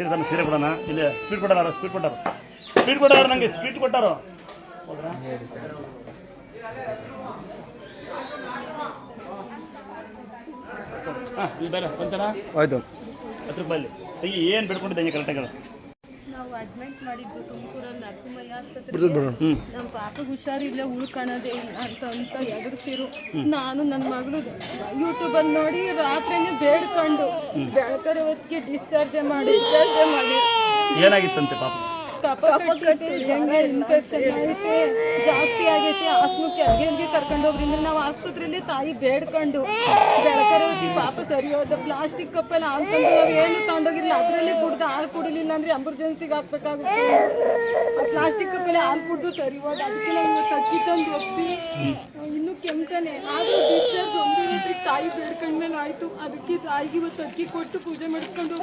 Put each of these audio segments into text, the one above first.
ಸೀರೆ ತಮ್ಮ ಸೀರೆ ಕೊಡೋಣ. ಇಲ್ಲಿ ಸ್ಪೀಡ್ ಕೊಟ್ಟಾರ ಸ್ಪೀಡ್ ಕೊಟ್ಟಾರ ಸ್ಪೀಡ್ ಕೊಟ್ಟಾರ ನನಗೆ ಸ್ಪೀಡ್ ಕೊಟ್ಟಾರು ಹೌದ್ರಾ ಹಾಂ ಇಲ್ಲಿ ಬೇರೆ ಒಂಥರ ಆಯ್ತು. ಹತ್ತು ತೆಗಿ ಏನು ಬಿಡ್ಕೊಂಡಿದ್ದೆ ಕರೆಕ್ಟಾಗಿ ನಾವು ಅಡ್ಮಿಟ್ ಮಾಡಿದ್ದು ತುಮಕೂರಲ್ಲಿ ನರಸಿಂಹಯ್ಯ ಆಸ್ಪತ್ರೆಗೆ. ನಮ್ಮ ಪಾಪಗೆ ಹುಷಾರಿಲ್ಲ ಉಳ್ಕೊಳ್ಳೋದೇ ಇಲ್ಲ ಅಂತ ಅಂತ ಎದುರಿಸಿರು. ನಾನು ನನ್ನ ಮಗಳು ಯೂಟ್ಯೂಬಲ್ಲಿ ನೋಡಿ ರಾತ್ರಿನೇ ಬೇಡ್ಕೊಂಡು ಬೆಳಕರ ಹೊತ್ತಿಗೆ ಡಿಸ್ಚಾರ್ಜ್ ಮಾಡಿ ಡಿಸ್ಚಾರ್ಜ್ ಮಾಡಿ ಏನಾಗಿತ್ತಂತೆ ಪಾಪ? ಕಫ ಕಟ್ಟಿದೆ ಹೆಂಗೆ ಇನ್ಫೆಕ್ಷನ್ ಐತೆ ಜಾಸ್ತಿ ಆಗೈತೆ. ಆಸ್ಮಕ್ಕೆ ಅಲ್ಲಿಗೆ ಕರ್ಕೊಂಡು ಹೋಗ್ರಿಂದ ನಾವು ಆಸ್ಪತ್ರೆಯಲ್ಲಿ ತಾಯಿ ಬೇಡ್ಕೊಂಡು ಬೆಳಕರೆ ಪಾಪ ಸರಿ ಹೋದ ಪ್ಲಾಸ್ಟಿಕ್ ಕಪ್ಪಲ್ಲಿ ಹಾಲು ತಂದು ನಾವು ಏನು ತಗೊಂಡೋಗಿಲ್ಲ ಅದರಲ್ಲಿ ಕುಡ್ದು ಹಾಲು ಕುಡಿಲಿಲ್ಲ ಅಂದ್ರೆ ಎಮರ್ಜೆನ್ಸಿಗೆ ಹಾಕ್ಬೇಕಾಗುತ್ತೆ. ಆ ಪ್ಲಾಸ್ಟಿಕ್ ಕಪ್ಪಲ್ಲಿ ಹಾಲು ಕುಡ್ದು ಸರಿ ಹೋದ ಅದಕ್ಕೆ ನಾವು ತಕ್ಕಿ ತಂದು ಒಪ್ಸಿ, ಇನ್ನೂ ಕೆಮ್ತಾನೆ. ಆದ್ರೂ ತಾಯಿ ಬೇಡ್ಕೊಂಡ್ಮೇಲೆ ಆಯ್ತು. ಅದಕ್ಕೆ ತಾಯಿಗೆ ಇವತ್ತು ಅಕ್ಕಿ ಕೊಟ್ಟು ಪೂಜೆ ಮಾಡಿಸ್ಕೊಂಡು.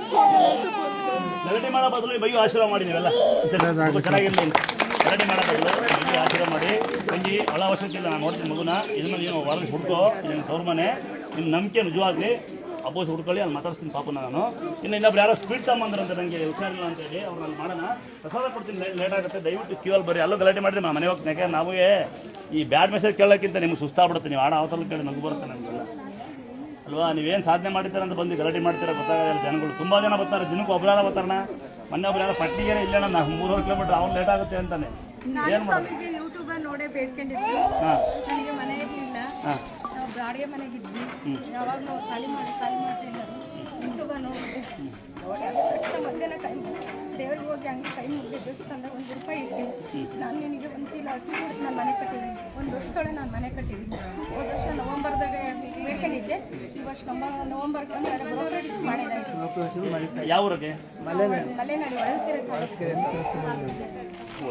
ಗಲಾಟೆ ಮಾಡೋ ಬದಲು ಬೈಯು ಆಶೀರ್ವಾದ ಮಾಡಿದ್ದೀವಲ್ಲ ಮಗು ಚೆನ್ನಾಗಿರಲಿ ಗಲಾಟೆ ಮಾಡೋ ಬದಲು ಮಾಡಿ. ತಂಗಿ ಒಳ ಅವಶ್ಯಕತೆ ನಾನು ನೋಡ್ತೀನಿ ಮಗುನ. ಇದನ್ನ ನೀನು ಹೊರಗೆ ಹುಡ್ಕೋ. ನಿಮ್ಮ ತವ್ರ ಮನೆ. ನಂಬಿಕೆ ನಿಜವಾಗ್ಲಿ. ಅಪೋಸ್ ಹುಡ್ಕೊಳ್ಳಿ, ಅಲ್ಲಿ ಮಾತಾಡ್ತೀನಿ ಪಾಪ ನಾನು. ಇನ್ನು ಇನ್ನೊಬ್ರು ಯಾರೋ ಸ್ಪೀಡ್ ತಗೊಂಬಂದ್ರಂತೆ ನನಗೆ ಹುಷಾರಿಲ್ಲ ಅಂತ ಹೇಳಿ ಅವ್ರು ನಾನು ಮಾಡೋಣ. ಪ್ರಸಾದ ಕೊಡ್ತೀನಿ ಲೇಟ್ ಆಗುತ್ತೆ. ದಯವಿಟ್ಟು ಕ್ಯೂ ಅಲ್ಲಿ ಬರ್ರಿ. ಅಲ್ಲೂ ಗಲಾಟೆ ಮಾಡಿರಿ ನಾನು ಮನೆ ಹೋಗ್ತೀನಿ. ಯಾಕೆ, ನಾವೇ ಈ ಬ್ಯಾಡ್ ಮೆಸೇಜ್ ಕೇಳೋಕ್ಕಿಂತ ನಿಮ್ಗೆ ಸುಸ್ತಾಗ್ಬಿಡುತ್ತೆ. ನೀವು ಆಡ ಅವಸರ ಕೇಳಿ ನಗು ಬರುತ್ತೆ ನಮಗೆಲ್ಲ ಅಲ್ವಾ? ನೀವೇನು ಸಾಧನೆ ಮಾಡಿದ್ದೀರ ಅಂತ ಬಂದು ಗಲಾಟೆ ಮಾಡ್ತೀರಾ? ಗೊತ್ತಾಗಲ್ಲ ಜನಗಳು ತುಂಬ ಜನ ಬರ್ತಾರೆ. ದಿನಕ್ಕೆ ಒಬ್ಬರಾರ ಬರ್ತಾರಣ ಮೊನ್ನೆ ಒಬ್ಬರಾರ ಯಾರೋ ಪಟ್ಟಿಗೆ ಇಲ್ಲ ನಾ ಮೂರುವರೆ ಕಿಲೋಮೀಟರ್ ಅವ್ನು ಲೇಟ್ ಆಗುತ್ತೆ ಅಂತಾನೆ. ಏನು ಮಾಡೋದು? ಸ್ವಾಮೀಜಿ ಯೂಟ್ಯೂಬ್ ನೋಡೇ ಬೇಡ್ಕೊಂಡಿದ್ರು ಹಾಂ. ನನಗೆ ಮನೆ ಇರಲಿಲ್ಲ. ಬಾಡಿಗೆ ಮನೆಗಿದ್ವಿ ಯಾವಾಗ ನಾವು ಖಾಲಿ ಮಾಡಿ ಖಾಲಿ ಮಾಡ್ತಿಲ್ಲ ಯೂಟ್ಯೂಬ ನೋಡಿದೆ. ನೋಡಿ ಅದು ತಕ್ಷಣ ಮಧ್ಯಾಹ್ನ ಕೈ ದೇವ್ರಿಗೆ ಹೋಗಿ ಹಂಗೆ ಕೈ ಮುಗಿದು ದೇವಸ್ಥಾನದಾಗ ಒಂದು ರೂಪಾಯಿ ಇಟ್ಟಿವಿ ನಾನು ನಿನಗೆ ಒಂದು ಚೀಲ ಅಕ್ಕಿ ಕೊಟ್ಟು ನಾನು ಮನೆ ಕಟ್ಟಿದ್ದೀನಿ. ಒಂದು ವರ್ಷದೊಳಗೆ ನಾನು ಮನೆ ಕಟ್ಟಿದ್ದೀನಿ. ಹೋದ ವರ್ಷ ನವಂಬರ್ದಾಗ ಬೇಡ್ಕೊಂಡಿದ್ದೆ. ಈ ವರ್ಷ ನವಂಬರ್ ನವಂಬರ್ಗೆ ಬಂದು ಬ್ರೋಕರೇಜ್ ಮಾಡಿದ್ದಾಯ್ತು ಯಾವ ಊರಿಗೆ ಮಲೆನಾಡಿ. ಒಳಸಿರೆ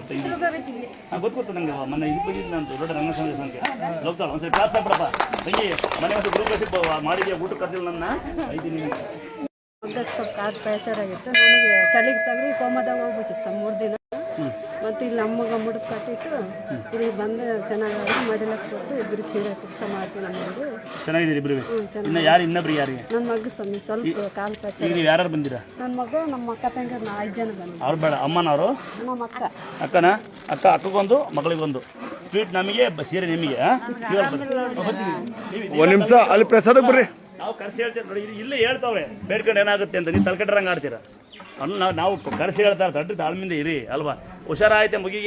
ಚಿತ್ರದುರ್ಗ ಜಿಲ್ಲೆ. ಹಾಂ ಗೊತ್ತು ಗೊತ್ತು ನನಗೆ ಮೊನ್ನೆ ಇದು ಬಂದಿದ್ದು ನಾನು ದೊಡ್ಡ ರಂಗಸ್ವಾಮಿ ಸಂಖ್ಯೆ. ಹೋಗ್ತಾಳೆ ಒಂದ್ಸರಿ ಕ್ಲಾಸ್ ಹಾಕ್ಬಿಡಪ್ಪ ತಂಗಿ ಮನೆ ಒಂದು ಗ್ರೂಪ್ ಮಾಡಿದ್ಯಾ ಊಟ ಕರ್ದಿಲ್ಲ ನನ್ನ. ಐದು ನಿಮಿಷ ಒಂದಷ್ಟು ಸ್ವಲ್ಪ ಕಾದು ಬೇಜಾರಾಗಿತ್ತು ನನಗೆ ತಲೆಗೆ ತಗರಿ ಕೋಮದಾಗ ಹೋಗ್ಬಿಟ್ಟಿತ್ತು ಸರ್ ಮೂರು ದಿನ. ಮತ್ತು ಇಲ್ಲಿ ಅಮ್ಮಗ ಮುಡುಕ್ ಕಟ್ಟಿಟ್ಟು ಇಲ್ಲಿ ಬಂದು ಚೆನ್ನಾಗಿ ಮಡಿಲಕ್ಕೆ ಕೊಟ್ಟು ಇಬ್ಬರು ಸೀರೆ ಕೆಲಸ ಮಾಡ್ತೀವಿ ನಮ್ಮದು ಚೆನ್ನಾಗಿದ್ದೀರಿ ಇಬ್ರು ಹ್ಞೂ ಇನ್ನು ಯಾರು ಇನ್ನೊಬ್ರು ಯಾರಿಗೆ? ನನ್ನ ಮಗ ಸ್ವಾಮಿ ಸ್ವಲ್ಪ ಕಾಲು ಪ್ಯಾಚ ಈಗ ನೀವು ಯಾರು ಬಂದಿರಾ? ನನ್ನ ಮಗ ನಮ್ಮ ಅಕ್ಕ ತಂಗಿ ನಾ ಐದು ಜನ ಬಂದ ಅವ್ರು ಬೇಡ ಅಮ್ಮನವರು? ನಮ್ಮ ಅಕ್ಕ. ಅಕ್ಕನ? ಅಕ್ಕ ಅಕ್ಕಗೊಂದು ಮಗಳಿಗೊಂದು. ಸ್ವೀಟ್ ನಮಗೆ ಸೀರೆ ನಿಮಗೆ ಒಂದ್ ನಿಮಿಷ ಅಲ್ಲಿ ಪ್ರಸಾದಕ್ಕೆ ಬರ್ರಿ. ನಾವು ಕರ್ಸಿ ಹೇಳ್ತೀವಿ ನೋಡಿ, ಇಲ್ಲಿ- ಹೇಳ್ತಾವ್ರೆ, ಬೇಡ್ಕೊಂಡು ಏನಾಗುತ್ತೆ ಅಂತ, ನೀವು ತಲೆಕಟ್ಟರಂಗೆ ಆಡ್ತೀರಾ? ಅನ್ನ ನಾವು ಕರೆಸಿ ಹೇಳ್ತಾರೆ ದೊಡ್ಡ ತಾಳ್ಮಿಂದ ಇರಿ, ಅಲ್ವಾ? ಹುಷಾರಾಯ್ತೆ ಮುಗಿಗೆ